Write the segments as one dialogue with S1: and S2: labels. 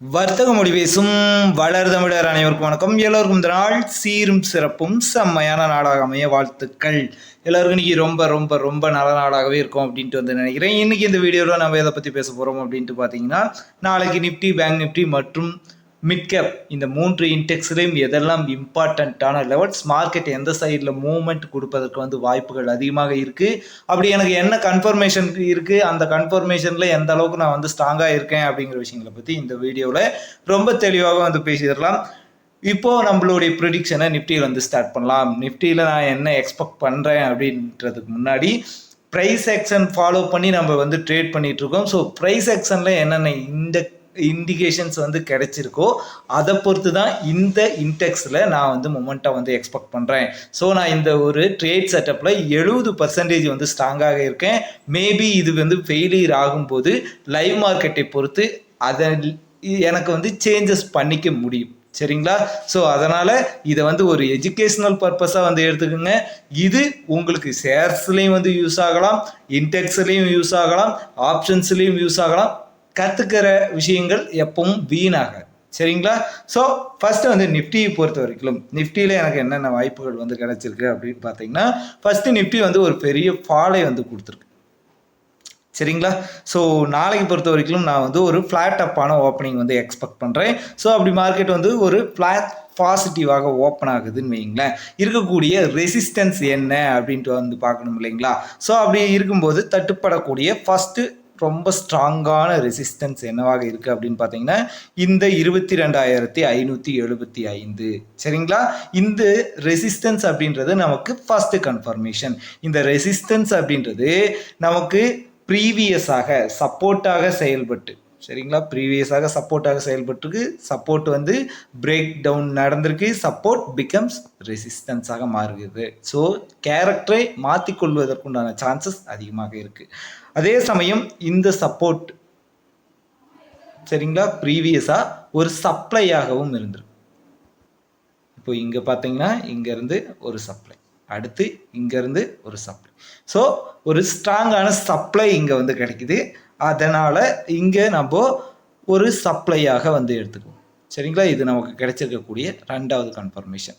S1: வர்த்தக முடிவேசும் வளர் தமிழர் அனைவருக்கும் வணக்கம். எல்லோருக்கும் இந்த நாள் சீரும் சிறப்பும் செம்மையான நாடாக அமைய வாழ்த்துக்கள். எல்லாருக்கும் இன்னைக்கு ரொம்ப ரொம்ப ரொம்ப நல்ல நாடாகவே இருக்கும் அப்படின்ட்டு வந்து நினைக்கிறேன். இன்னைக்கு இந்த வீடியோவில் நம்ம எதை பற்றி பேச போகிறோம் அப்படின்ட்டு பார்த்தீங்கன்னா நாளைக்கு நிஃப்டி பேங்க் நிஃப்டி மற்றும் மிட்கேப் இந்த மூன்று இன்டெக்ஸ்லையும் எதெல்லாம் இம்பார்ட்டண்ட்டான லெவல்ஸ் மார்க்கெட் எந்த சைடில் மூவ்மெண்ட் கொடுப்பதற்கு வந்து வாய்ப்புகள் அதிகமாக இருக்குது அப்படி எனக்கு என்ன கன்ஃபர்மேஷன் இருக்குது அந்த கன்ஃபர்மேஷனில் எந்த அளவுக்கு நான் வந்து ஸ்ட்ராங்காக இருக்கேன் அப்படிங்கிற விஷயங்களை பற்றி இந்த வீடியோவில் ரொம்ப தெளிவாக வந்து பேசிடலாம். இப்போ நம்மளுடைய ப்ரிடிக்ஷனை நிஃப்டியில் வந்து ஸ்டார்ட் பண்ணலாம். நிஃப்டியில் நான் என்ன எக்ஸ்பெக்ட் பண்ணுறேன் அப்படின்றதுக்கு முன்னாடி ப்ரைஸ் ஆக்ஷன் ஃபாலோ பண்ணி நம்ம வந்து ட்ரேட் பண்ணிகிட்ருக்கோம் ஸோ ப்ரைஸ் ஆக்ஷனில் என்னென்ன இண்டெக்ஸ் இண்டிகேஷன்ஸ் வந்து கிடைச்சிருக்கோ அதை பொறுத்து தான் இந்த இன்டெக்ஸில் நான் வந்து மொமெண்ட்டாக வந்து எக்ஸ்பெக்ட் பண்ணுறேன் ஸோ நான் இந்த ஒரு ட்ரேட் செட்டப்பில் எழுபது பர்சன்டேஜ் வந்து ஸ்ட்ராங்காக இருக்கேன். மேபி இது வந்து ஃபெயிலியர் ஆகும்போது லைவ் மார்க்கெட்டை பொறுத்து அதை எனக்கு வந்து சேஞ்சஸ் பண்ணிக்க முடியும். சரிங்களா? ஸோ அதனால் இதை வந்து ஒரு எஜுகேஷ்னல் பர்பஸாக வந்து எடுத்துக்கோங்க. இது உங்களுக்கு ஷேர்ஸ்லேயும் வந்து யூஸ் ஆகலாம் இன்டெக்ஸ்லேயும் யூஸ் ஆகலாம் ஆப்ஷன்ஸ்லேயும் யூஸ் ஆகலாம் கற்றுக்கிற விஷயங்கள் எப்பவும் வீணாக. சரிங்களா? ஸோ ஃபஸ்ட்டு வந்து நிஃப்டியை பொறுத்த வரைக்கும் நிஃப்டியில் எனக்கு என்னென்ன வாய்ப்புகள் வந்து கிடச்சிருக்கு அப்படின்னு பார்த்தீங்கன்னா ஃபஸ்ட்டு நிஃப்டி வந்து ஒரு பெரிய ஃபாலை வந்து கொடுத்துருக்கு. சரிங்களா? ஸோ நாளைக்கு பொறுத்த வரைக்கும் நான் வந்து ஒரு ஃப்ளாட் அப்பான ஓப்பனிங் வந்து எக்ஸ்பெக்ட் பண்ணுறேன் ஸோ அப்படி மார்க்கெட் வந்து ஒரு ஃப்ளாட் பாசிட்டிவாக ஓப்பன் ஆகுதுன்னு வைங்களேன் இருக்கக்கூடிய ரெசிஸ்டன்ஸ் என்ன அப்படின்ட்டு வந்து பார்க்கணும் இல்லைங்களா? ஸோ அப்படி இருக்கும்போது தட்டுப்படக்கூடிய ஃபஸ்ட்டு ரொம்ப ஸ்ட்ராங்கான ரெசிஸ்டன்ஸ் என்னவாக இருக்குது அப்படின்னு பார்த்தீங்கன்னா இந்த இருபத்தி ரெண்டாயிரத்தி ஐநூற்றி எழுபத்தி ஐந்து. சரிங்களா? இந்த ரெசிஸ்டன்ஸ் அப்படின்றது நமக்கு ஃபஸ்ட்டு கன்ஃபர்மேஷன் இந்த ரெசிஸ்டன்ஸ் அப்படின்றது நமக்கு ப்ரீவியஸாக சப்போர்ட்டாக செயல்பட்டு சரிங்களா? ப்ரீவியஸாக சப்போர்ட்டாக செயல்பட்டுருக்கு. சப்போர்ட் வந்து பிரேக் டவுன் நடந்திருக்கு. சப்போர்ட் பிகம்ஸ் ரெசிஸ்டன்ஸாக மாறுகிறது. ஸோ கேரக்டரை மாற்றிக்கொள்வதற்குண்டான சான்சஸ் அதிகமாக இருக்குது அதே சமயம் இந்த சப்போர்ட் சரிங்களா? ப்ரீவியஸாக ஒரு சப்ளையாகவும் இருந்திருக்கு. இப்போ இங்கே பார்த்தீங்கன்னா இங்கேருந்து ஒரு சப்ளை அடுத்து இங்கேருந்து ஒரு சப்ளை ஸோ ஒரு ஸ்ட்ராங்கான சப்ளை இங்கே வந்து கிடைக்குது. அதனால் இங்கே நம்ம ஒரு சப்ளையாக வந்து எடுத்துக்குவோம். சரிங்களா? இது நமக்கு கிடைச்சிருக்கக்கூடிய ரெண்டாவது கன்ஃபர்மேஷன்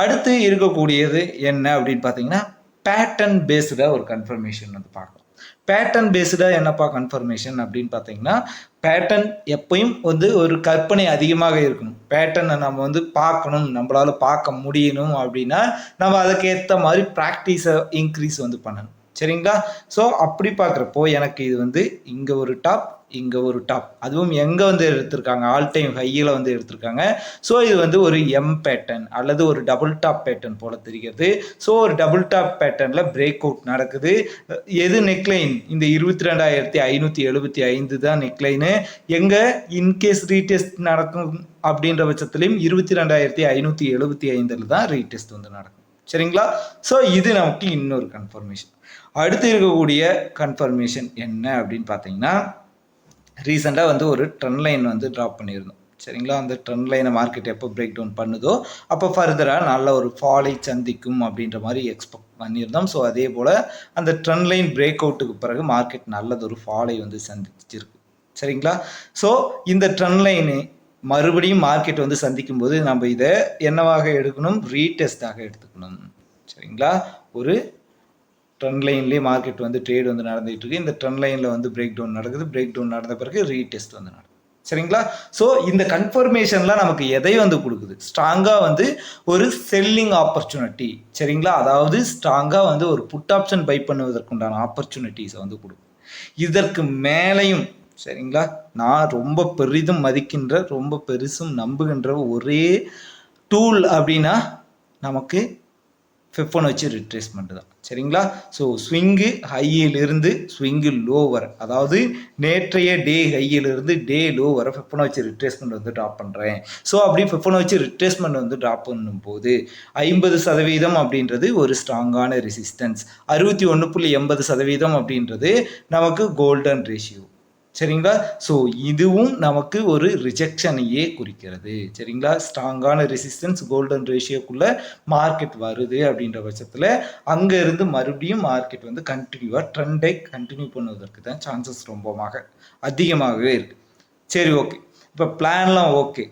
S1: அடுத்து இருக்கக்கூடியது என்ன அப்படின்னு பார்த்தீங்கன்னா பேட்டர்ன் பேஸ்டாக ஒரு கன்ஃபர்மேஷன் வந்து பார்க்கலாம் பேட்டர்ன் பேஸ்டாக என்னப்பா கன்ஃபர்மேஷன் அப்படின்னு பார்த்தீங்கன்னா பேட்டர்ன் எப்பயும் வந்து ஒரு கற்பனை அதிகமாக இருக்கணும். பேட்டர்னை நம்ம வந்து பார்க்கணும் நம்மளால் பார்க்க முடியணும் அப்படின்னா நம்ம அதுக்கேற்ற மாதிரி ப்ராக்டிஸை இன்க்ரீஸ் வந்து பண்ணணும். சரிங்களா? ஸோ அப்படி பார்க்குறப்போ எனக்கு இது வந்து இங்கே ஒரு டாப் இங்கே ஒரு டாப் அதுவும் எங்கே வந்து எடுத்திருக்காங்க? ஆல் டைம் ஹையில் வந்து எடுத்திருக்காங்க. ஸோ இது வந்து ஒரு எம் பேட்டர்ன் அல்லது ஒரு டபுள் டாப் பேட்டர்ன் போல தெரிகிறது. ஸோ ஒரு டபுள் டாப் பேட்டர்னில் பிரேக் அவுட் நடக்குது. எது நெக்லைன் இந்த இருபத்தி ரெண்டாயிரத்தி ஐநூற்றி எழுபத்தி ஐந்து தான் நெக்லைனு எங்கே? இன்கேஸ் ரீடெஸ்ட் நடக்கும் அப்படின்ற பட்சத்துலையும் இருபத்தி ரெண்டாயிரத்தி ஐநூற்றி எழுபத்தி ஐந்தில் தான் ரீடெஸ்ட் வந்து நடக்கும். சரிங்களா? ஸோ இது நமக்கு இன்னொரு கன்ஃபர்மேஷன் அடுத்து இருக்கக்கூடிய கன்ஃபர்மேஷன் என்ன அப்படின்னு பார்த்தீங்கன்னா ரீசெண்டாக வந்து ஒரு ட்ரெண்ட் லைன் வந்து ட்ராப் பண்ணியிருந்தோம். சரிங்களா? அந்த ட்ரெண்ட் லைனை மார்க்கெட் எப்போ பிரேக் டவுன் பண்ணுதோ அப்போ ஃபர்தராக நல்ல ஒரு ஃபாலை சந்திக்கும் அப்படின்ற மாதிரி எக்ஸ்பெக்ட் பண்ணியிருந்தோம். ஸோ அதே போல் அந்த ட்ரெண்ட் லைன் பிரேக் அவுட்டுக்கு பிறகு மார்க்கெட் நல்லதொரு ஃபாலை வந்து சந்திச்சிருக்கு. சரிங்களா? ஸோ இந்த ட்ரெண்ட் லைனு மறுபடியும் மார்க்கெட் வந்து சந்திக்கும் போது நம்ம இதை என்னவாக எடுக்கணும்? ரீடெஸ்டாக எடுத்துக்கணும். சரிங்களா? ஒரு ட்ரெண்ட் லைன்லேயே மார்க்கெட் வந்து ட்ரேட் வந்து நடந்துகிட்டு இருக்கு. இந்த ட்ரெண்ட் லைனில் வந்து பிரேக் டவுன் நடக்குது. பிரேக் டவுன் நடந்த பிறகு ரீடெஸ்ட் வந்து நடக்குது. சரிங்களா? ஸோ இந்த கன்ஃபர்மேஷன்லாம் நமக்கு எதை வந்து கொடுக்குது? ஸ்ட்ராங்காக வந்து ஒரு செல்லிங் ஆப்பர்ச்சுனிட்டி சரிங்களா? அதாவது ஸ்ட்ராங்காக வந்து ஒரு புட் ஆப்ஷன் பை பண்ணுவதற்குண்டான ஆப்பர்ச்சுனிட்டிஸை வந்து கொடுக்கும் இதற்கு மேலேயும் சரிங்களா? நான் ரொம்ப பெரிதும் மதிக்கின்ற ரொம்ப பெருசும் நம்புகின்ற ஒரே டூல் அப்படின்னா நமக்கு ஃபிஃபன் வச்சு ரிட்ரேஸ்மெண்ட் தான். சரிங்களா? ஸோ ஸ்விங்கு ஹையிலிருந்து ஸ்விங்கு லோ அதாவது நேற்றைய டே ஹையிலிருந்து டே லோ வர வச்சு ரிட்ரேஸ்மெண்ட் வந்து ட்ராப் பண்ணுறேன் ஸோ அப்படி ஃபிஃபனை வச்சு ரிட்ரேஸ்மெண்ட் வந்து ட்ராப் பண்ணும்போது ஐம்பது சதவீதம் அப்படின்றது ஒரு ஸ்ட்ராங்கான ரெசிஸ்டன்ஸ் அறுபத்தி ஒன்று புள்ளி எண்பது சதவீதம் அப்படின்றது நமக்கு கோல்டன் ரேஷியோ சரிங்களா? ஸோ இதுவும் நமக்கு ஒரு ரிஜெக்ஷனையே குறிக்கிறது. சரிங்களா? ஸ்ட்ராங்கான ரெசிஸ்டன்ஸ் கோல்டன் ரேஷியோக்குள்ளே மார்க்கெட் வருது அப்படின்ற பட்சத்தில் அங்கேருந்து மறுபடியும் மார்க்கெட் வந்து கண்டினியூவாக ட்ரெண்டை கண்டினியூ பண்ணுவதற்கு தான் சான்சஸ் ரொம்பமாக அதிகமாகவே இருக்குது சரி ஓகே இப்போ பிளான்லாம் ஓகே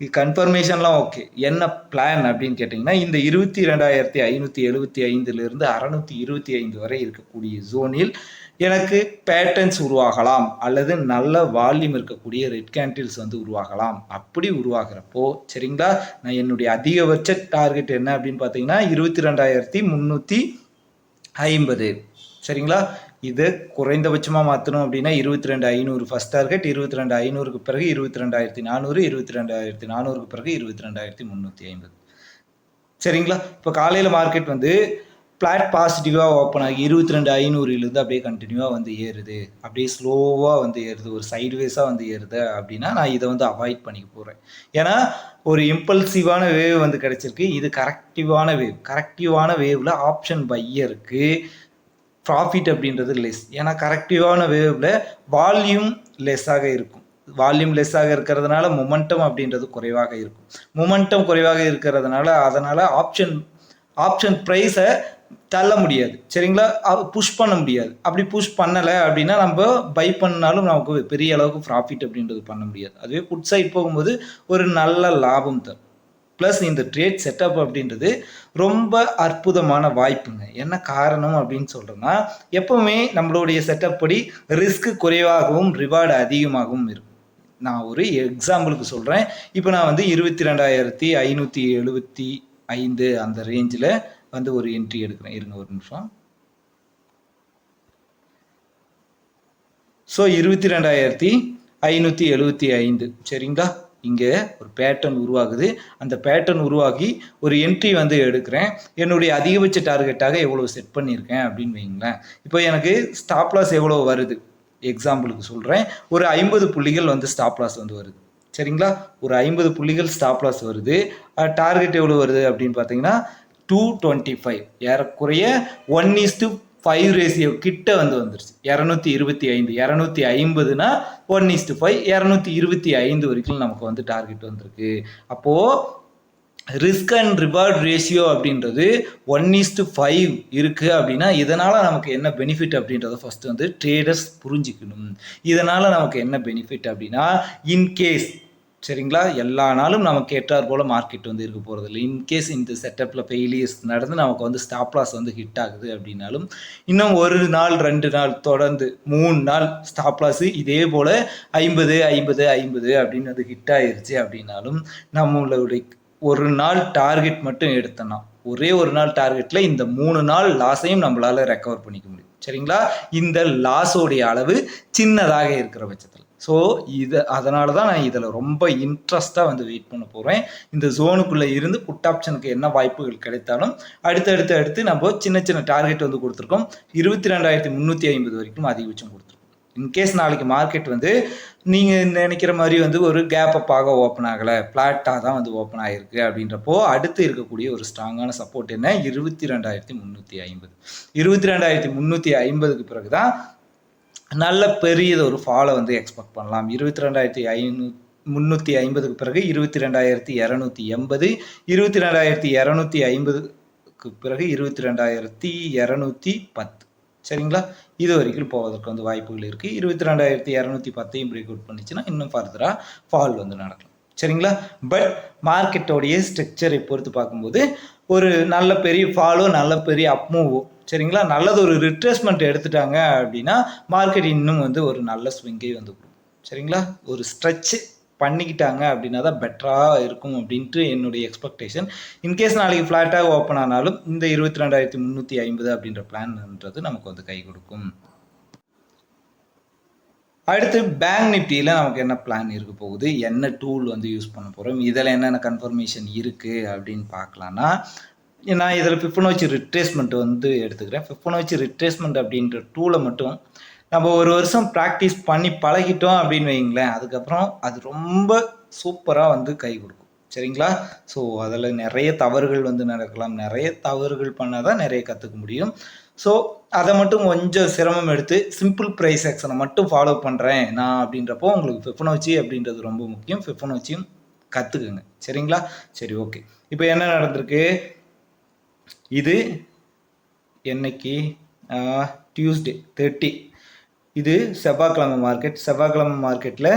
S1: கன்ஃபர்மேஷன்லாம் ஓகே என்ன பிளான் அப்படின்னு கேட்டிங்கன்னா இந்த இருபத்தி ரெண்டாயிரத்தி ஐநூற்றி எழுபத்தி ஐந்துலேருந்து அறநூற்றி இருபத்தி ஐந்து வரை இருக்கக்கூடிய ஜோனில் எனக்கு பேட்டர்ன்ஸ் உருவாகலாம் அல்லது நல்ல வால்யூம் இருக்கக்கூடிய ரெட் கேண்டில்ஸ் வந்து உருவாகலாம். அப்படி உருவாகிறப்போ சரிங்களா? நான் என்னுடைய அதிகபட்ச டார்கெட் என்ன அப்படின்னு பார்த்தீங்கன்னா இருபத்தி ரெண்டாயிரத்தி முந்நூற்றி ஐம்பது. சரிங்களா? இது குறைந்தபட்சமாக மாற்றணும் அப்படின்னா இருபத்தி ரெண்டு ஐநூறு ஃபஸ்ட் டார்கெட் இருபத்தி ரெண்டு ஐநூறுக்கு பிறகு இருபத்தி ரெண்டாயிரத்தி நானூறு இருபத்தி ரெண்டாயிரத்தி நானூறுக்கு பிறகு இருபத்தி ரெண்டாயிரத்தி முந்நூற்றி ஐம்பது. சரிங்களா? இப்போ காலையில் மார்க்கெட் வந்து பிளாட் பாசிட்டிவாக ஓப்பன் ஆகி இருபத்தி ரெண்டு ஐநூறுலேருந்து அப்படியே கண்டினியூவாக வந்து ஏறுது. அப்படியே ஸ்லோவாக வந்து ஏறுது. ஒரு சைட்வேஸாக வந்து ஏறுது அப்படின்னா நான் இதை வந்து அவாய்ட் பண்ணிக்க போகிறேன் ஏன்னா ஒரு இம்பல்சிவான வேவ் வந்து கிடச்சிருக்கு. இது கரெக்டிவான வேவ் கரெக்டிவான வேவில் ஆப்ஷன் பையருக்கு ப்ராஃபிட் அப்படின்றது லெஸ் ஏன்னா கரெக்டிவான வேவில் வால்யூம் லெஸ்ஸாக இருக்கும். வால்யூம் லெஸ்ஸாக இருக்கிறதுனால மொமெண்டம் அப்படின்றது குறைவாக இருக்கும். மொமெண்டம் குறைவாக இருக்கிறதுனால அதனால் ஆப்ஷன் ஆப்ஷன் ப்ரைஸை தள்ள முடியாது. சரிங்களா? புஷ் பண்ண முடியாது. அப்படி புஷ் பண்ணலை அப்படின்னா நம்ம பை பண்ணாலும் நமக்கு பெரிய அளவுக்கு ப்ராஃபிட் அப்படின்றது பண்ண முடியாது. அதுவே புட் சைட் போகும்போது ஒரு நல்ல லாபம் தரும். ப்ளஸ் இந்த ட்ரேட் செட்டப் அப்படின்றது ரொம்ப அற்புதமான வாய்ப்புங்க. என்ன காரணம் அப்படின்னு சொல்கிறேன்னா எப்போவுமே நம்மளுடைய செட்டப் படி ரிஸ்க் குறைவாகவும் ரிவார்டு அதிகமாகவும் இருக்கும். நான் ஒரு எக்ஸாம்பிளுக்கு சொல்கிறேன் இப்போ நான் வந்து இருபத்தி ரெண்டாயிரத்தி ஐநூற்றி எழுபத்தி ஐந்து அந்த ரேஞ்சில் வந்து ஒரு என்ட்ரி எடுக்கிறேன். இருங்க ஒரு நிமிஷம். ஸோ இருபத்தி ரெண்டாயிரத்தி ஐநூற்றி எழுபத்தி ஐந்து. சரிங்களா? இங்கே ஒரு பேட்டர்ன் உருவாகுது. அந்த பேட்டர்ன் உருவாகி ஒரு என்ட்ரி வந்து எடுக்கிறேன். என்னுடைய அதிகபட்ச டார்கெட்டாக எவ்வளோ செட் பண்ணியிருக்கேன் அப்படின்னு வைங்களேன் இப்போ எனக்கு ஸ்டாப் லாஸ் எவ்வளோ வருது? எக்ஸாம்பிளுக்கு சொல்கிறேன் ஒரு ஐம்பது புள்ளிகள் வந்து ஸ்டாப் லாஸ் வந்து வருது. சரிங்களா? ஒரு ஐம்பது புள்ளிகள் ஸ்டாப் லாஸ் வருது. டார்கெட் எவ்வளோ வருது அப்படின்னு பார்த்தீங்கன்னா டூ டுவெண்ட்டி ஃபைவ் ஏறக்குறைய one is to five ratio கிட்ட வந்து வந்துருச்சு. இரநூத்தி இருபத்தி ஐந்து இரநூத்தி ஐம்பதுனா ஒன் இஸ்டு ஃபைவ் இரநூத்தி இருபத்தி ஐந்து வரைக்கும் நமக்கு வந்து டார்கெட் வந்திருக்கு. அப்போது ரிஸ்க் அண்ட் ரிவார்ட் ரேஷியோ அப்படின்றது ஒன் இஸ்டு ஃபைவ் இருக்குது அப்படின்னா இதனால் நமக்கு என்ன பெனிஃபிட் அப்படின்றத ஃபஸ்ட்டு வந்து ட்ரேடர்ஸ் புரிஞ்சிக்கணும். இதனால் நமக்கு என்ன பெனிஃபிட் அப்படின்னா இன்கேஸ் சரிங்களா? எல்லா நாளும் நமக்கு ஏற்றார் போல் மார்க்கெட் வந்து இருக்க போகிறது இல்லை இன்கேஸ் இந்த செட்டப்பில் ஃபெயிலியர்ஸ் நடந்து நமக்கு வந்து ஸ்டாப் லாஸ் வந்து ஹிட் ஆகுது அப்படின்னாலும் இன்னும் ஒரு நாள் ரெண்டு நாள் தொடர்ந்து மூணு நாள் ஸ்டாப் லாஸ் இதே போல் ஐம்பது ஐம்பது ஐம்பது அப்படின்னு அது ஹிட் ஆயிருச்சு அப்படின்னாலும் நம்மளுடைய ஒரு நாள் டார்கெட் மட்டும் எடுத்தோன்னா ஒரே ஒரு நாள் டார்கெட்டில் இந்த மூணு நாள் லாஸையும் நம்மளால் ரெக்கவர் பண்ணிக்க முடியும். சரிங்களா? இந்த லாஸோடைய அளவு சின்னதாக இருக்கிற பட்சத்தில். ஸோ இது அதனால தான் நான் இதில் ரொம்ப இன்ட்ரெஸ்ட்டாக வந்து வெயிட் பண்ண போகிறேன் இந்த ஜோனுக்குள்ளே இருந்து புட் ஆப்ஷனுக்கு என்ன வாய்ப்புகள் கிடைத்தாலும் அடுத்தடுத்து அடுத்து நம்ம சின்ன சின்ன டார்கெட் வந்து கொடுத்துருக்கோம். இருபத்தி ரெண்டாயிரத்தி முந்நூற்றி ஐம்பது வரைக்கும் அதிகபட்சம் கொடுத்துருக்கோம். இன்கேஸ் நாளைக்கு மார்க்கெட் வந்து நீங்கள் நினைக்கிற மாதிரி வந்து ஒரு கேப் அப்பாக ஓப்பன் ஆகலை ஃப்ளாட்டாக தான் வந்து ஓப்பன் ஆகிருக்கு அப்படின்றப்போ அடுத்து இருக்கக்கூடிய ஒரு ஸ்ட்ராங்கான சப்போர்ட் என்ன? இருபத்தி ரெண்டாயிரத்தி முந்நூற்றி ஐம்பது. இருபத்தி ரெண்டாயிரத்தி முந்நூற்றி ஐம்பதுக்கு பிறகு தான் நல்ல பெரியது ஒரு ஃபாலை வந்து எக்ஸ்பெக்ட் பண்ணலாம். இருபத்தி ரெண்டாயிரத்தி ஐநூ முந்நூற்றி ஐம்பதுக்கு பிறகு இருபத்தி ரெண்டாயிரத்தி இரநூத்தி எண்பது இருபத்தி ரெண்டாயிரத்தி இரநூத்தி ஐம்பதுக்கு பிறகு இருபத்தி ரெண்டாயிரத்தி இரநூத்தி பத்து. சரிங்களா? இது வரைக்கும் போவதற்கு வந்து வாய்ப்புகள் இருக்குது இருபத்தி ரெண்டாயிரத்தி இரநூத்தி பத்தையும் பிரேக் அவுட் பண்ணிச்சுன்னா இன்னும் ஃபர்தராக ஃபால் வந்து நடக்கலாம் சரிங்களா? பட் மார்க்கெட்டோடைய ஸ்ட்ரக்சரை பொறுத்து பார்க்கும்போது ஒரு நல்ல பெரிய ஃபாலோ நல்ல பெரிய அப்மூவோ சரிங்களா? நல்லது ஒரு ரிட்ரேஸ்மெண்ட் எடுத்துட்டாங்க அப்படின்னா மார்க்கெட் இன்னும் வந்து ஒரு நல்ல ஸ்விங்கே வந்து கொடுக்கும் சரிங்களா? ஒரு ஸ்ட்ரெச்சு பண்ணிக்கிட்டாங்க அப்படின்னா தான் பெட்டராக இருக்கும் அப்படின்ட்டு என்னுடைய எக்ஸ்பெக்டேஷன் இன்கேஸ் நாளைக்கு ஃப்ளாட்டாக ஓப்பன் ஆனாலும் இந்த இருபத்தி ரெண்டாயிரத்தி முந்நூற்றி ஐம்பது அப்படின்ற பிளான்ன்றது நமக்கு வந்து கை கொடுக்கும். அடுத்து பேங்க் நிஃப்டியில் நமக்கு என்ன பிளான் இருக்க போகுது? என்ன டூல் வந்து யூஸ் பண்ண போகிறோம் இதில் என்னென்ன கன்ஃபர்மேஷன் இருக்குது அப்படின்னு பார்க்கலான்னா நான் இதில் ஃபிஃபனோச்சி ரிட்ரேஸ்மெண்ட் வந்து எடுத்துக்கிறேன். ஃபிஃபனோச்சி ரிட்ரேஸ்மெண்ட் அப்படின்ற டூலை மட்டும் நம்ம ஒரு வருஷம் ப்ராக்டிஸ் பண்ணி பழகிட்டோம் அப்படின்னு வைங்களேன் அதுக்கப்புறம் அது ரொம்ப சூப்பராக வந்து கை கொடுக்கும். சரிங்களா? ஸோ அதில் நிறைய தவறுகள் வந்து நடக்கலாம். நிறைய தவறுகள் பண்ணால் தான் நிறைய கற்றுக்க முடியும். ஸோ அதை மட்டும் கொஞ்சம் சிரமம் எடுத்து சிம்பிள் ப்ரைஸ் ஆக்ஷனை மட்டும் ஃபாலோ பண்ணுறேன் நான் அப்படின்றப்போ உங்களுக்கு ஃபிஃபனோச்சி அப்படின்றது ரொம்ப முக்கியம். ஃபிஃபனோச்சியும் கற்றுக்குங்க சரிங்களா? சரி ஓகே இப்போ என்ன நடந்திருக்கு? இது என்னைக்கு? டியூஸ்டே தேர்ட்டி இது செவ்வாய்க்கிழமை மார்க்கெட் செவ்வாய்க்கிழமை மார்க்கெட்டில்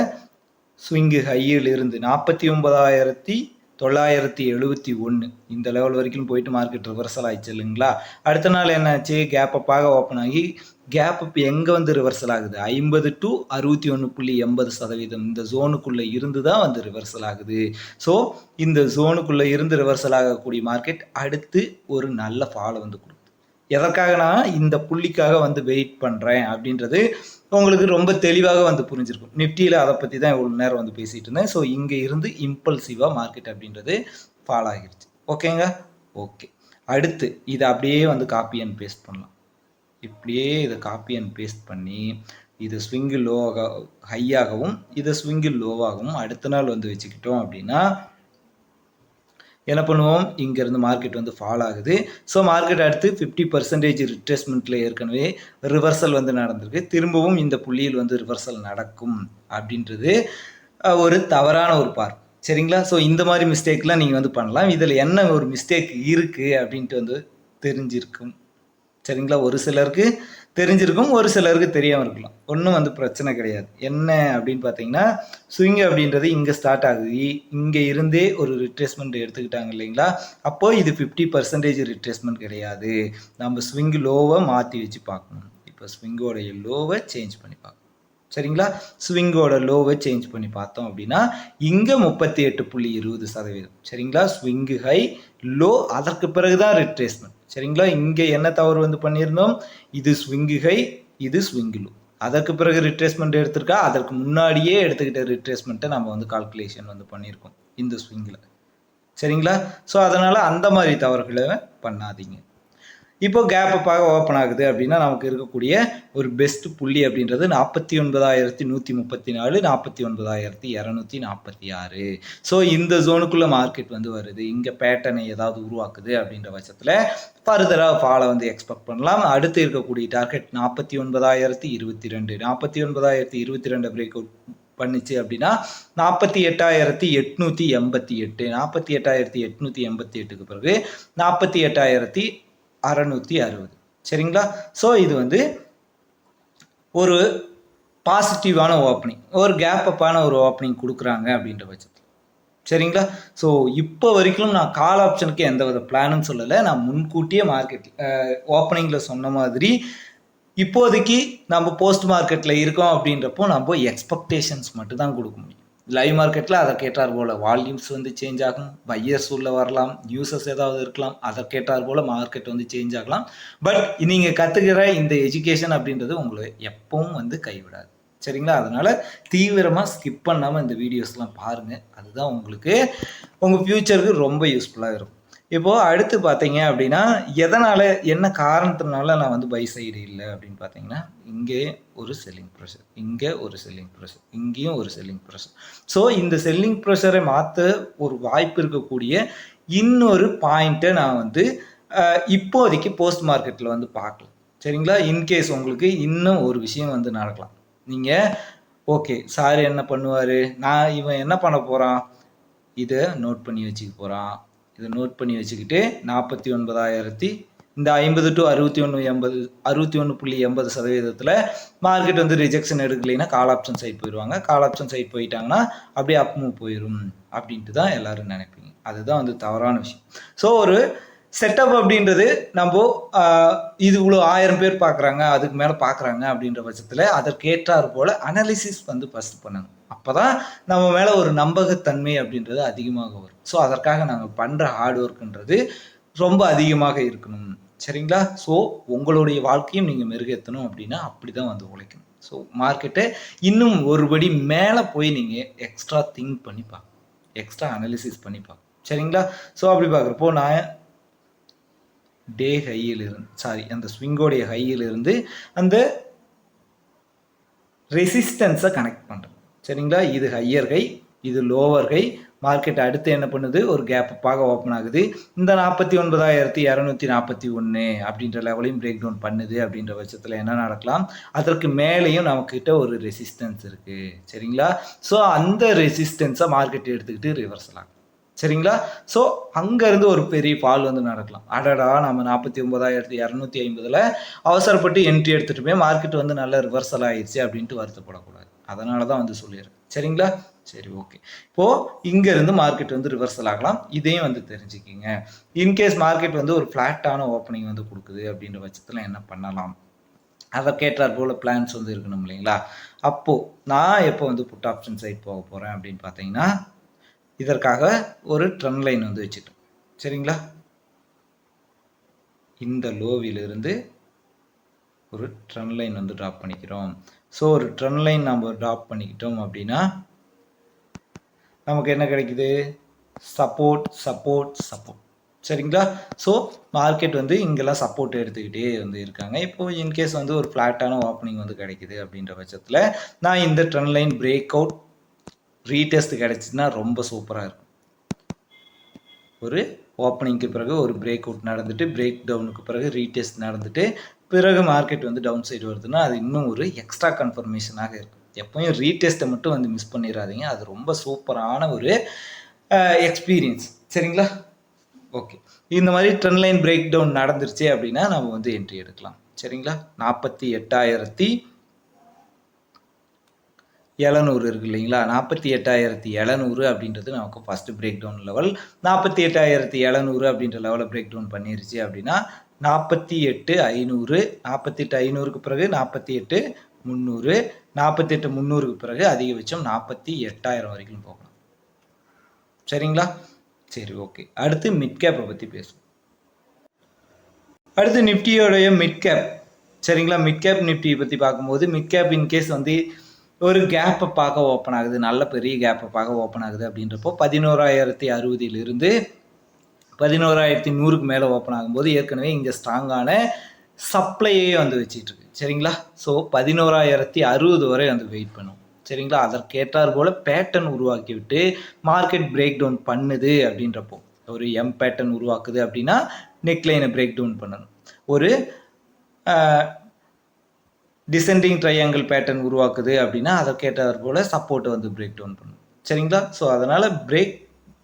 S1: ஸ்விங்கு ஹையில் இருந்து நாற்பத்தி ஒன்பதாயிரத்தி தொள்ளாயிரத்தி எழுபத்தி ஒன்று இந்த லெவல் வரைக்கும் போயிட்டு மார்க்கெட் ரிவர்சல் ஆயிடுச்சு இல்லைங்களா? அடுத்த நாள் என்னாச்சு? கேப்பப்பாக ஓப்பன் ஆகி கேப் இப்போ எங்கே வந்து ரிவர்சல் ஆகுது? ஐம்பது டு அறுபத்தி ஒன்று புள்ளி எண்பது சதவீதம் இந்த ஜோனுக்குள்ளே இருந்து தான் வந்து ரிவர்சல் ஆகுது. ஸோ இந்த ஜோனுக்குள்ளே இருந்து ரிவர்சல் ஆகக்கூடிய மார்க்கெட் அடுத்து ஒரு நல்ல ஃபாலை வந்து கொடுக்குது. எதற்காக நான் இந்த புள்ளிக்காக வந்து வெயிட் பண்ணுறேன் அப்படின்றது உங்களுக்கு ரொம்ப தெளிவாக வந்து புரிஞ்சிருக்கும். நிஃப்டியில் அதை பற்றி தான் இவ்வளோ நேரம் வந்து பேசிகிட்டு இருந்தேன். ஸோ இங்கே இருந்து இம்பல்சிவாக மார்க்கெட் அப்படின்றது ஃபால் ஆகிருச்சு. ஓகேங்க ஓகே அடுத்து இதை அப்படியே வந்து காப்பி அண்ட் பேஸ்ட் பண்ணலாம். இப்படியே இதை காப்பி அண்ட் பேஸ்ட் பண்ணி இது ஸ்விங்கு லோவாக ஹையாகவும் இதை ஸ்விங்கு லோவாகவும் அடுத்த நாள் வந்து வச்சுக்கிட்டோம் அப்படின்னா என்ன பண்ணுவோம்? இங்கேருந்து மார்க்கெட் வந்து ஃபால் ஆகுது. ஸோ மார்க்கெட் அடுத்து ஃபிஃப்டி பர்சன்டேஜ் ரிட்ரேஸ்மெண்ட்டில் ஏற்கனவே ரிவர்சல் வந்து நடந்திருக்கு. திரும்பவும் இந்த புள்ளியில் வந்து ரிவர்சல் நடக்கும் அப்படின்றது ஒரு தவறான ஒரு பார்வை சரிங்களா? ஸோ இந்த மாதிரி மிஸ்டேக்லாம் நீங்கள் வந்து பண்ணலாம். இதில் என்ன ஒரு மிஸ்டேக் இருக்குது அப்படின்ட்டு வந்து தெரிஞ்சிருக்கும். சரிங்களா? ஒரு சிலருக்கு தெரிஞ்சிருக்கும் ஒரு சிலருக்கு தெரியாமல் இருக்கலாம். ஒன்றும் வந்து பிரச்சனை கிடையாது. என்ன அப்படின்னு பார்த்தீங்கன்னா ஸ்விங் அப்படின்றது இங்கே ஸ்டார்ட் ஆகுது. இங்கே இருந்தே ஒரு ரிட்ரேஸ்மெண்ட் எடுத்துக்கிட்டாங்க இல்லைங்களா? அப்போது இது ஃபிஃப்டி பர்சன்டேஜ் ரிட்ரேஸ்மெண்ட் கிடையாது. நம்ம ஸ்விங் லோவை மாற்றி வச்சு பார்க்கணும். இப்போ ஸ்விங்கோடைய லோவை சேஞ்ச் பண்ணி பார்க்கணும். சரிங்களா? ஸ்விங்கோட லோவை சேஞ்ச் பண்ணி பார்த்தோம் அப்படின்னா இங்கே முப்பத்தி எட்டு புள்ளி இருபது சதவீதம். சரிங்களா? ஸ்விங்கு ஹை லோ அதற்கு பிறகு தான் ரிட்ரேஸ்மெண்ட் சரிங்களா? இங்கே என்ன தவறு வந்து பண்ணியிருந்தோம்? இது ஸ்விங்கு ஹை இது ஸ்விங்கு அதற்கு பிறகு ரிட்ரேஸ்மெண்ட் எடுத்திருக்கா? அதற்கு முன்னாடியே எடுத்துக்கிட்ட ரிட்ரேஸ்மெண்ட்டை நம்ம வந்து கால்குலேஷன் வந்து பண்ணியிருக்கோம். இந்த ஸ்விங்கில். சரிங்களா? ஸோ அதனால் அந்த மாதிரி தவறுகளை பண்ணாதீங்க. இப்போ கேப்பப்பாக ஓப்பன் ஆகுது அப்படின்னா நமக்கு இருக்கக்கூடிய ஒரு பெஸ்ட் புள்ளி அப்படின்றது நாற்பத்தி ஒன்பதாயிரத்தி நூற்றி முப்பத்தி நாலு நாற்பத்தி ஒன்பதாயிரத்தி இரநூத்தி நாற்பத்தி ஆறு. ஸோ இந்த ஜோனுக்குள்ளே மார்க்கெட் வந்து வருது. இங்கே பேட்டர்னை ஏதாவது உருவாக்குது அப்படின்ற பட்சத்தில் ஃபர்தராக ஃபாலை வந்து எக்ஸ்பெக்ட் பண்ணலாம். அடுத்து இருக்கக்கூடிய டார்கெட் நாற்பத்தி ஒன்பதாயிரத்தி இருபத்தி ரெண்டு. நாற்பத்தி ஒன்பதாயிரத்தி இருபத்தி ரெண்டு பிரேக் அவுட் பண்ணிச்சு அப்படின்னா நாற்பத்தி எட்டாயிரத்தி எட்நூற்றி எண்பத்தி எட்டு. நாற்பத்தி எட்டாயிரத்தி எட்நூற்றி எண்பத்தி எட்டுக்கு பிறகு நாற்பத்தி எட்டாயிரத்தி அறநூற்றி அறுபது. சரிங்களா? ஸோ இது வந்து ஒரு பாசிட்டிவான ஓப்பனிங் ஒரு கேப் அப்பான ஒரு ஓப்பனிங் கொடுக்குறாங்க அப்படின்ற பட்சத்தில். சரிங்களா? ஸோ இப்போ வரைக்கும் நான் கால் ஆப்ஷனுக்கு எந்த வித பிளானும் சொல்லலை. நான் முன்கூட்டியே மார்க்கெட் ஓப்பனிங்கில் சொன்ன மாதிரி இப்போதைக்கு நம்ம போஸ்ட் மார்க்கெட்டில் இருக்கோம் அப்படின்றப்போ நம்ம எக்ஸ்பெக்டேஷன்ஸ் மட்டும் தான் கொடுக்க முடியும். லைவ் மார்க்கெட்டில் அதற்கேற்றார் போல் வால்யூம்ஸ் வந்து சேஞ்ச் ஆகும். பையர்ஸ் உள்ளே வரலாம். நியூஸஸ் ஏதாவது இருக்கலாம். அதற்கேற்றார் போல் மார்க்கெட் வந்து சேஞ்ச் ஆகலாம். பட் நீங்கள் கற்றுக்கிற இந்த எஜுகேஷன் அப்படின்றது உங்களை எப்பவும் வந்து கைவிடாது. சரிங்களா? அதனால் தீவிரமாக ஸ்கிப் பண்ணாமல் இந்த வீடியோஸ்லாம் பாருங்கள் அதுதான் உங்களுக்கு உங்கள் ஃப்யூச்சருக்கு ரொம்ப யூஸ்ஃபுல்லாக இருக்கும். இப்போது அடுத்து பார்த்தீங்க அப்படின்னா எதனால் என்ன காரணத்தினால நான் வந்து பை சைடு இல்லை அப்படின்னு பார்த்தீங்கன்னா இங்கே ஒரு செல்லிங் ப்ரெஷர் இங்கே ஒரு செல்லிங் ப்ரெஷர் இங்கேயும் ஒரு செல்லிங் ப்ரெஷர் ஸோ இந்த செல்லிங் ப்ரெஷரை மாற்ற ஒரு வாய்ப்பு இருக்கக்கூடிய இன்னொரு பாயிண்ட்டை நான் வந்து இப்போதைக்கு போஸ்ட் மார்க்கெட்டில் வந்து பார்க்கலாம் சரிங்களா? இன்கேஸ் உங்களுக்கு இன்னும் ஒரு விஷயம் வந்து நடக்கலாம். நீங்கள் ஓகே சார் என்ன பண்ணுவார்? நான் இவன் என்ன பண்ண போகிறான் இதை நோட் பண்ணி வச்சுக்க போகிறான் இதை நோட் பண்ணி வச்சுக்கிட்டு நாற்பத்தி ஒன்பதாயிரத்தி இந்த ஐம்பது டு அறுபத்தி ஒன்று எண்பது அறுபத்தி ஒன்று புள்ளி எண்பது சதவீதத்தில் மார்க்கெட் வந்து ரிஜெக்ஷன் எடுக்கலைன்னா கால் ஆப்ஷன் சைட் போயிடுவாங்க. கால் ஆப்ஷன் சைட் போயிட்டாங்கன்னா அப்படியே அப் மூவ் போயிடும் அப்படின்ட்டு தான் எல்லாரும் நினைப்பீங்க. அதுதான் வந்து தவறான விஷயம். ஸோ ஒரு செட்டப் அப்படின்றது நம்ம இது இவ்வளோ ஆயிரம் பேர் பார்க்குறாங்க அதுக்கு மேலே பார்க்குறாங்க அப்படின்ற பட்சத்தில் அதற்கேற்றாறு போல் அனாலிசிஸ் வந்து ஃபஸ்ட் பண்ணணும். அப்போ தான் நம்ம மேலே ஒரு நம்பகத்தன்மை அப்படின்றது அதிகமாக வரும். ஸோ அதற்காக நாங்கள் பண்ணுற ஹார்ட் ஒர்க்குன்றது ரொம்ப அதிகமாக இருக்கணும். சரிங்களா? ஸோ உங்களுடைய வாழ்க்கையும் நீங்கள் மெருகேற்றணும் அப்படின்னா அப்படி தான் வந்து உழைக்கணும். ஸோ மார்க்கெட்டை இன்னும் ஒருபடி மேலே போய் நீங்கள் எக்ஸ்ட்ரா திங்க் பண்ணி பார்க்கணும் எக்ஸ்ட்ரா அனாலிசிஸ் பண்ணி பார்க்கணும் சரிங்களா? ஸோ அப்படி பார்க்குறப்போ நான் டே ஹையில் இருந்து சாரி அந்த ஸ்விங்கோடைய ஹையில் இருந்து அந்த ரெசிஸ்டன்ஸை கனெக்ட் பண்ணுறேன் சரிங்களா? இது ஹையர் ஹை இது லோவர் ஹை மார்க்கெட் அடுத்து என்ன பண்ணுது? ஒரு கேப்பாக ஓப்பன் ஆகுது. இந்த நாற்பத்தி ஒன்பதாயிரத்தி இரநூத்தி நாற்பத்தி ஒன்று அப்படின்ற லெவலையும் பிரேக் டவுன் பண்ணுது அப்படின்ற பட்சத்தில் என்ன நடக்கலாம்? அதற்கு மேலேயும் நம்மக்கிட்ட ஒரு ரெசிஸ்டன்ஸ் இருக்குது சரிங்களா? ஸோ அந்த ரெசிஸ்டன்ஸை மார்க்கெட் எடுத்துக்கிட்டு ரிவர்சல் ஆகும் சரிங்களா? ஸோ அங்கேருந்து ஒரு பெரிய ஃபால் வந்து நடக்கலாம். அடடா நம்ம நாற்பத்தி ஒன்பதாயிரத்தி இரநூத்தி ஐம்பதில் அவசரப்பட்டு என்ட்ரி எடுத்துகிட்டு போய் மார்க்கெட் வந்து நல்லா ரிவர்சல் ஆயிடுச்சு அப்படின்ட்டு வருத்தப்படக்கூடாது. அதனால தான் வந்து சொல்லிடுறேன் சரிங்களா? சரி ஓகே இப்போது இங்கேருந்து மார்க்கெட் வந்து ரிவர்சல் ஆகலாம். இதையும் வந்து தெரிஞ்சுக்கிங்க. இன்கேஸ் மார்க்கெட் வந்து ஒரு ஃப்ளாட்டான ஓப்பனிங் வந்து கொடுக்குது அப்படின்ற பட்சத்தில் என்ன பண்ணலாம்? அதை கேட்டார் போல் பிளான்ஸ் வந்து இருக்கணும் இல்லைங்களா? அப்போது நான் எப்போ வந்து புட் ஆப்ஷன் சைட் போக போகிறேன் அப்படின்னு பார்த்தீங்கன்னா இதற்காக ஒரு ட்ரெண்ட் லைன் வந்து வச்சுட்டேன் சரிங்களா? இந்த லோவிலிருந்து ஒரு ட்ரெண்ட் லைன் வந்து ட்ராப் பண்ணிக்கிறோம். ஸோ ஒரு ட்ரெண்ட் லைன் நம்ம ட்ராப் பண்ணிக்கிட்டோம் அப்படின்னா நமக்கு என்ன கிடைக்குது? சப்போர்ட் சப்போர்ட் சப்போர்ட் சரிங்களா? ஸோ மார்க்கெட் வந்து இங்கெல்லாம் சப்போர்ட் எடுத்துக்கிட்டே வந்து இருக்காங்க. இப்போது இன்கேஸ் வந்து ஒரு ஃப்ளாட்டான ஓப்பனிங் வந்து கிடைக்குது அப்படின்ற பட்சத்தில் நான் இந்த trend line break out retest கிடைச்சிதுன்னா ரொம்ப சூப்பராக இருக்கும். ஒரு ஓப்பனிங்க்கு பிறகு ஒரு பிரேக் அவுட் நடந்துட்டு பிரேக் டவுனுக்கு பிறகு ரீடெஸ்ட் நடந்துட்டு பிறகு மார்க்கெட் வந்து டவுன் சைடு வருதுன்னா அது இன்னும் ஒரு எக்ஸ்ட்ரா கன்ஃபர்மேஷனாக இருக்கும் எப்போயும் ரீடெஸ்ட்டை மட்டும் வந்து மிஸ் பண்ணிடாதீங்க அது ரொம்ப சூப்பரான ஒரு எக்ஸ்பீரியன்ஸ் சரிங்களா? ஓகே இந்த மாதிரி ட்ரெண்ட் லைன் பிரேக் டவுன் நடந்துருச்சு அப்படின்னா நம்ம வந்து என்ட்ரி எடுக்கலாம். சரிங்களா? நாற்பத்தி எட்டாயிரத்தி எழுநூறு இருக்கு இல்லைங்களா? நாற்பத்தி எட்டாயிரத்தி எழுநூறு அப்படின்றது நமக்கு ஃபஸ்ட்டு பிரேக் டவுன் லெவல் நாற்பத்தி எட்டாயிரத்தி எழுநூறு அப்படின்ற லெவலில் பிரேக் டவுன் பண்ணிருச்சு அப்படின்னா நாற்பத்தி எட்டு ஐநூறு நாற்பத்தி எட்டு ஐநூறுக்கு பிறகு நாற்பத்தி எட்டு முந்நூறு நாற்பத்தி எட்டு முந்நூறுக்கு பிறகு அதிகபட்சம் நாற்பத்தி எட்டாயிரம் வரைக்கும் போகலாம் சரிங்களா? சரி ஓகே அடுத்து மிட்கேப்பை பற்றி பேசுவோம். அடுத்து நிஃப்டியோடைய மிட்கேப் சரிங்களா? மிட்கேப் நிஃப்டியை பற்றி பார்க்கும்போது மிட்கேப் இன்கேஸ் வந்து ஒரு கேப்பை பார்க்க ஓப்பன் ஆகுது. நல்ல பெரிய கேப்பை பார்க்க ஓப்பன் ஆகுது அப்படின்றப்போ பதினோராயிரத்தி அறுபதிலிருந்து பதினோராயிரத்தி நூறுக்கு மேலே ஓப்பன் ஆகும்போது ஏற்கனவே இங்கே ஸ்ட்ராங்கான சப்ளையே வந்து வச்சிட்ருக்கு சரிங்களா? ஸோ பதினோராயிரத்தி அறுபது வரை வந்து வெயிட் பண்ணும். சரிங்களா? அதற்கேற்றார் போல் பேட்டர்ன் உருவாக்கி விட்டு மார்க்கெட் பிரேக் டவுன் பண்ணுது அப்படின்றப்போ. ஒரு எம் பேட்டர்ன் உருவாக்குது அப்படின்னா நெக்லைனை பிரேக் டவுன் பண்ணணும். ஒரு டிசெண்டிங் ட்ரையாங்கிள் பேட்டர்ன் உருவாக்குது அப்படின்னா அதற்கேற்றார் போல் சப்போர்ட்டை வந்து பிரேக் டவுன் பண்ணணும் சரிங்களா? ஸோ அதனால் பிரேக்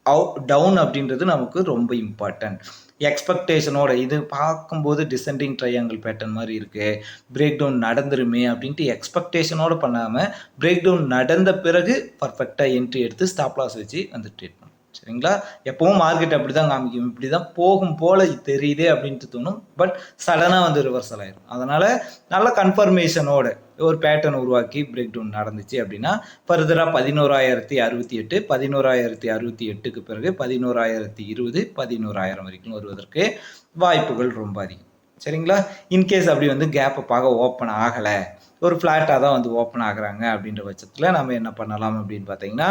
S1: அவுட் டவுன் அப்படின்றது நமக்கு ரொம்ப இம்பார்ட்டன்ட் எக்ஸ்பெக்டேஷனோட இது பார்க்கும்போது டிசெண்டிங் ட்ரையாங்கிள் பேட்டர்ன் மாதிரி இருக்குது பிரேக் டவுன் நடந்துருமே அப்படின்ட்டு எக்ஸ்பெக்டேஷனோட பண்ணாமல் பிரேக் டவுன் நடந்த பிறகு பர்ஃபெக்டாக என்ட்ரி எடுத்து ஸ்டாப் லாஸ் வச்சு வந்து ட்ரீட் பண்ணணும். சரிங்களா? எப்பவும் மார்க்கெட் அப்படி தான் காமிக்கும். இப்படி தான் போகும் போல் தெரியுதே அப்படின்ட்டு தோணும். பட் சடனாக வந்து ரிவர்சல் ஆயிடும் அதனால் நல்ல கன்ஃபர்மேஷனோட ஒரு பேட்டர்ன் உருவாக்கி பிரேக் டவுன் நடந்துச்சு அப்படின்னா ஃபர்தராக பதினோராயிரத்தி அறுபத்தி எட்டு பதினோராயிரத்தி அறுபத்தி எட்டுக்கு பிறகு பதினோராயிரத்தி இருபது பதினோராயிரம் வரைக்கும் வருவதற்கு வாய்ப்புகள் ரொம்ப அதிகம். சரிங்களா? இன்கேஸ் அப்படி வந்து கேப்பை பார்க்க ஓப்பன் ஆகலை ஒரு ஃப்ளாட்டாக தான் வந்து ஓப்பன் ஆகுறாங்க அப்படின்ற பட்சத்தில் நம்ம என்ன பண்ணலாம் அப்படின்னு பார்த்தீங்கன்னா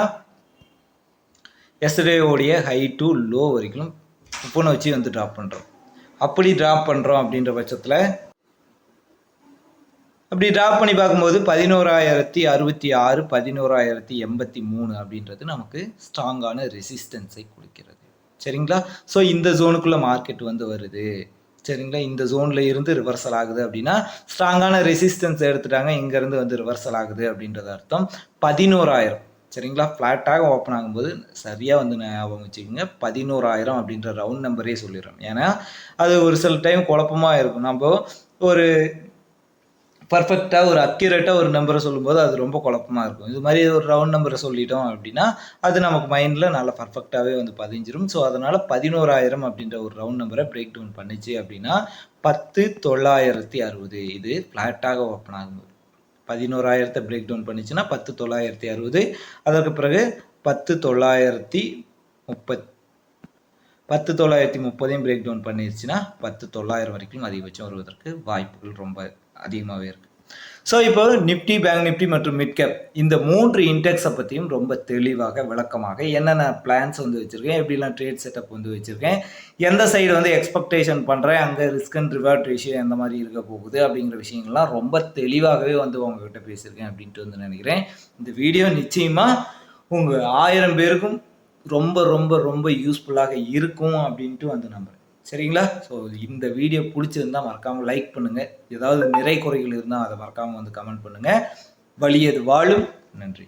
S1: எஸ்டேவோடைய ஹை டு லோ வரைக்கும் உப்புனை வச்சு வந்து ட்ராப் பண்ணுறோம் அப்படி ட்ராப் பண்ணுறோம் அப்படின்ற பட்சத்தில் அப்படி ட்ராப் பண்ணி பார்க்கும்போது பதினோராயிரத்தி அறுபத்தி ஆறு பதினோராயிரத்தி எண்பத்தி மூணு அப்படின்றது நமக்கு ஸ்ட்ராங்கான ரெசிஸ்டன்ஸை கொடுக்கிறது. சரிங்களா? ஸோ இந்த ஜோனுக்குள்ளே மார்க்கெட் வந்து வருது. சரிங்களா? இந்த ஜோனில் இருந்து ரிவர்சல் ஆகுது அப்படின்னா ஸ்ட்ராங்கான ரெசிஸ்டன்ஸ் எடுத்துட்டாங்க இங்கேருந்து வந்து ரிவர்சல் ஆகுது அப்படின்றது அர்த்தம். பதினோராயிரம். சரிங்களா? ஃப்ளாட்டாக ஓப்பன் ஆகும்போது சரியாக வந்து ஞாபகம் வச்சுக்கோங்க. பதினோராயிரம் அப்படின்ற ரவுண்ட் நம்பரே சொல்லிடுறோம் ஏன்னா அது ஒரு சில டைம் குழப்பமாக இருக்கும். நம்ம ஒரு பர்ஃபெக்டாக ஒரு அக்யூரேட்டாக ஒரு நம்பரை சொல்லும்போது அது ரொம்ப குழப்பமாக இருக்கும். இது மாதிரி ஒரு ரவுண்ட் நம்பரை சொல்லிட்டோம் அப்படின்னா அது நமக்கு மைண்டில் நல்லா பர்ஃபெக்டாகவே வந்து பதிஞ்சிரும். ஸோ அதனால் பதினோராயிரம் அப்படின்ற ஒரு ரவுண்ட் நம்பரை பிரேக் டவுன் பண்ணிச்சு அப்படின்னா பத்து தொள்ளாயிரத்தி அறுபது இது ஃப்ளாட்டாக ஓப்பன் ஆகும் பதினோராயிரத்தை பிரேக் டவுன் பண்ணிச்சுன்னா பத்து தொள்ளாயிரத்தி அறுபது. அதற்கு பிறகு பத்து தொள்ளாயிரத்தி முப்பத் பத்து தொள்ளாயிரத்தி முப்பதையும் பிரேக் டவுன் பண்ணிருச்சுன்னா பத்து தொள்ளாயிரம் வரைக்கும் அதிகபட்சம் வருவதற்கு வாய்ப்புகள் ரொம்ப அதிகமாகவே இருக்குது ஸோ இப்போ நிஃப்டி பேங்க் நிப்டி மற்றும் மிட்கேப் இந்த மூன்று இன்டெக்ஸை பற்றியும் ரொம்ப தெளிவாக விளக்கமாக என்னென்ன பிளான்ஸ் வந்து வச்சுருக்கேன் எப்படிலாம் ட்ரேட் செட்டப் வந்து வச்சுருக்கேன் எந்த சைடு வந்து எக்ஸ்பெக்டேஷன் பண்ணுறேன் அங்கே ரிஸ்க் அண்ட் ரிவார்ட் ரேஷியோ எந்த மாதிரி இருக்க போகுது அப்படிங்கிற விஷயங்கள்லாம் ரொம்ப தெளிவாகவே வந்து உங்ககிட்ட பேசியிருக்கேன் அப்படின்ட்டு வந்து நினைக்கிறேன். இந்த வீடியோ நிச்சயமாக உங்கள் ஆயிரம் பேருக்கும் ரொம்ப ரொம்ப ரொம்ப யூஸ்ஃபுல்லாக இருக்கும் அப்படின்ட்டு வந்து நம்புகிறேன் சரிங்களா? ஸோ இந்த வீடியோ பிடிச்சிருந்தால் மறக்காமல் லைக் பண்ணுங்கள் ஏதாவது நிறை குறைகள் இருந்தால் அதை மறக்காமல் வந்து கமெண்ட் பண்ணுங்கள் வலியது வாழும்? நன்றி.